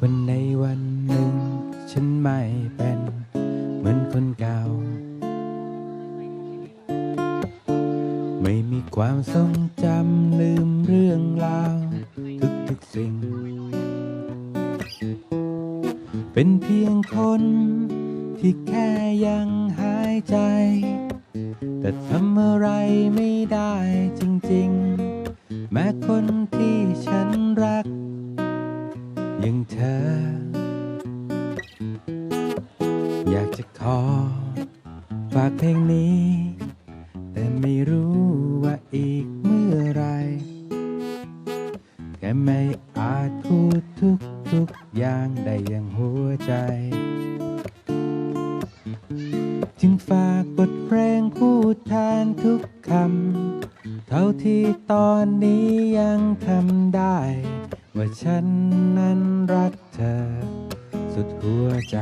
วันในวันหนึ่ง ฉันไม่เป็นเหมือนคนเก่า ไม่มีความทรงจำลืมเรื่องราว ทุกทุกสิ่ง เป็นเพียงคนที่แค่ยังหายใจ แต่ทำอะไรไม่ได้จริง ๆ แม้คนที่ฉันรัก ยังเธอ อยากจะขอ ฝากเพลงนี้ แต่ไม่รู้ว่าอีกเมื่อไร แค่ไม่อาจพูดทุกทุกๆอย่างได้อย่างหัวใจ จึงฝากบทเพลงพูดแทนทุกคำ เท่าที่ตอนนี้ยังทำได้ ว่าฉันนั้นรักเธอ สุดหัวใจ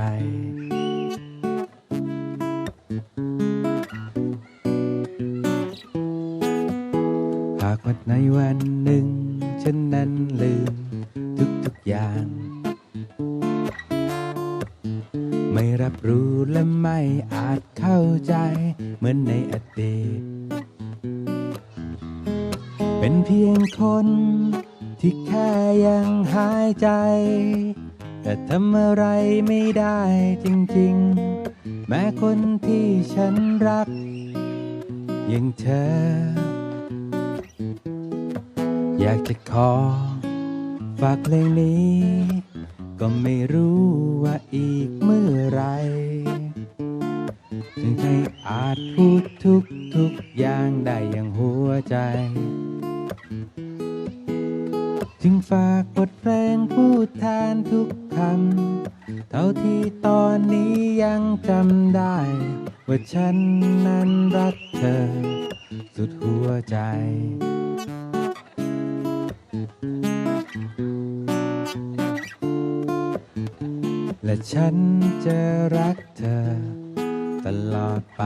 หากวันในวันหนึ่ง ฉันนั้นลืมทุกทุกอย่าง ไม่รับรู้และไม่อาจเข้าใจ เหมือนในอดีต เพียงคนที่แค่ยังหายใจ แต่ทำอะไรไม่ได้จริงๆ แม้คนที่ฉันรักยังเธอ อยากจะขอ ฝากเพลงนี้ ก็ไม่รู้ว่าอีกเมื่อไรถึงให้อาจพูดทุกทุกอย่างได้อย่างหัวใจ จึงฝากบทเพลงพูดแทนทุกคำ เท่าที่ตอนนี้ยังจำได้ ว่าฉันนั้นรักเธอ สุดหัวใจ และฉันจะรักเธอ ตลอดไป